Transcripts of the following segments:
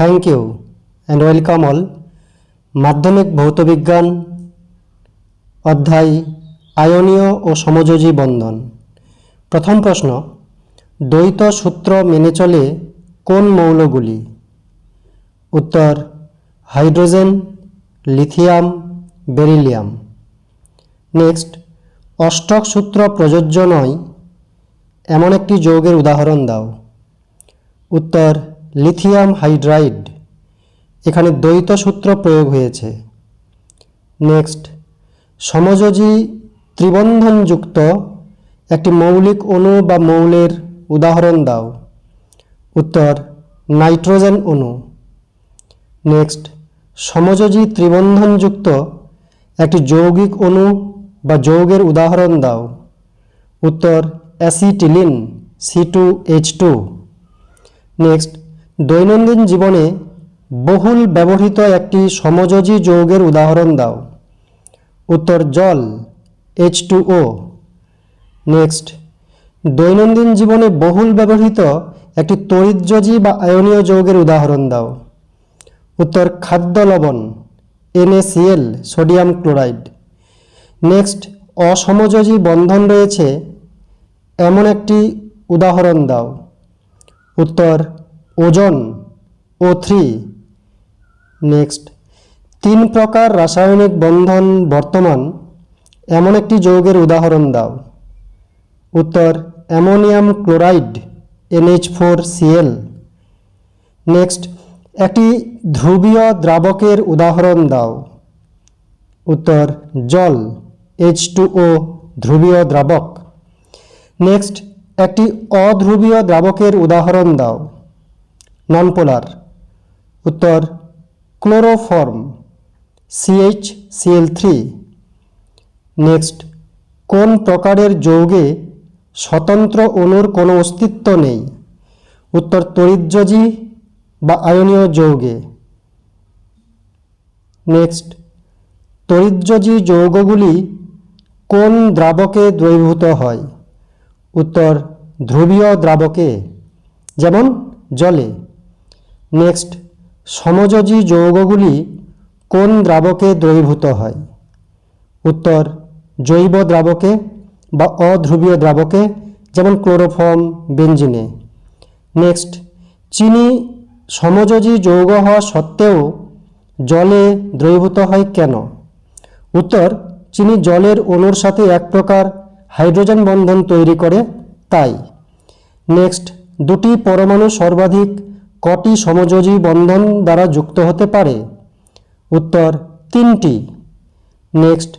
Thank you and welcome all মাধ্যমিক ভৌতবিজ্ঞান অধ্যায় আয়নীয় ও সমযোজী বন্ধন প্রথম প্রশ্ন দ্বৈত সূত্র মেনে চলে কোন মৌলগুলি উত্তর হাইড্রোজেন লিথিয়াম বেরিলিয়াম নেক্সট অষ্টক সূত্র প্রযোজ্য নয় এমন একটি যৌগের উদাহরণ দাও উত্তর লিথিয়াম হাইড্রাইড। এখানে দ্বৈত সূত্র প্রয়োগ হয়েছে। নেক্সট, সমযোজী ত্রিবন্ধনযুক্ত একটি মৌলিক অণু বা মৌলের উদাহরণ দাও। উত্তর, নাইট্রোজেন অণু। নেক্সট, সমযোজী ত্রিবন্ধনযুক্ত একটি যৌগিক অণু বা যৌগের উদাহরণ দাও। উত্তর, acetylene, C two H two. Next দৈনন্দিন জীবনে বহুল ব্যবহৃত একটি সমযোজী যৌগের উদাহরণ দাও। উত্তর, জল এইচ টু ও নেক্সট দৈনন্দিন জীবনে বহুল ব্যবহৃত একটি তড়িৎযোজী বা আয়নীয় যৌগের উদাহরণ দাও। উত্তর, খাদ্য লবণ NaCl সোডিয়াম ক্লোরাইড। নেক্সট অসমযোজী বন্ধন রয়েছে। এমন একটি উদাহরণ দাও। উত্তর ওজন ও থ্রি। নেক্সট। তিন প্রকার রাসায়নিক বন্ধন বর্তমান। এমন একটি যৌগের উদাহরণ দাও। উত্তর, ammonium chloride, NH four Cl next, একটি ধ্রুবীয় দ্রাবকের উদাহরণ দাও। উত্তর, জল, এইচ টু ও, ধ্রুবীয় দ্রাবক। নেক্সট, একটি অধ্রুবীয় দ্রাবকের উদাহরণ দাও। ননপোলার উত্তর chloroform CH Cl three next কোন প্রকারের যৌগে স্বতন্ত্র অণুর কোনো অস্তিত্ব নেই? উত্তর, তড়িৎযোজী বা আয়নীয় যৌগে। নেক্সট তড়িৎযোজী যৌগগুলি কোন দ্রাবকে দ্রবীভূত হয়? উত্তর, ধ্রুবীয় দ্রাবকে, যেমন জলে। নেক্সট সমযোজী যৌগগুলি কোন দ্রাবকে দ্রবীভূত হয়? উত্তর, জৈব দ্রাবকে বা অধ্রুবীয় দ্রাবকে, যেমন ক্লোরোফর্ম বেঞ্জিনে নেক্সট চিনি সমযোজী যৌগ হওয়া সত্ত্বেও জলে দ্রবীভূত হয় কেন? উত্তর, চিনি জলের অণুর সাথে এক প্রকার হাইড্রোজেন বন্ধন তৈরি করে, তাই। নেক্সট দুটি পরমাণু সর্বাধিক কটি সমযোজী বন্ধন দ্বারা যুক্ত হতে পারে। উত্তর তিনটি। নেক্সট,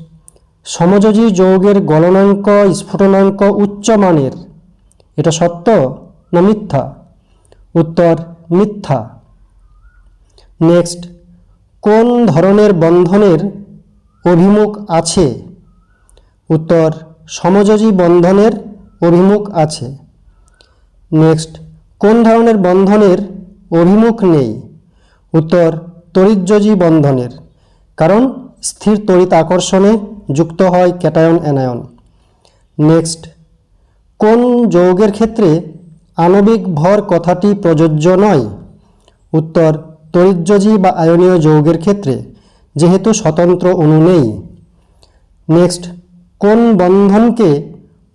সমযোজী যৌগের গলনাঙ্ক, স্ফুটনাঙ্ক উচ্চ মানের। এটা সত্য না মিথ্যা? উত্তর মিথ্যা। নেক্সট, কোন ধরনের বন্ধনের অভিমুখ আছে? উত্তর, সমযোজী বন্ধনের অভিমুখ আছে। নেক্সট, কোন ধরনের বন্ধনের অভিমুখ নেই। উত্তর, তড়িৎযোজী বন্ধনের, কারণ স্থির তড়িৎ আকর্ষণে যুক্ত হয় ক্যাটায়ন অ্যানায়ন। নেক্সট, কোন যৌগের ক্ষেত্রে আণবিক ভর কথাটি প্রযোজ্য নয়? উত্তর, তড়িৎযোজী বা আয়নীয় যৌগের ক্ষেত্রে, যেহেতু স্বতন্ত্র অণু নেই। নেক্সট, কোন বন্ধনকে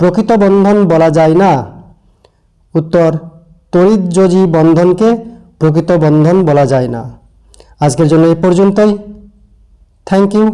প্রকৃত বন্ধন বলা যায় না? উত্তর, তড়িৎযোজী বন্ধনকে প্রকৃত বন্ধন বলা যায় না। আজকের জন্য এই পর্যন্তই। Thank you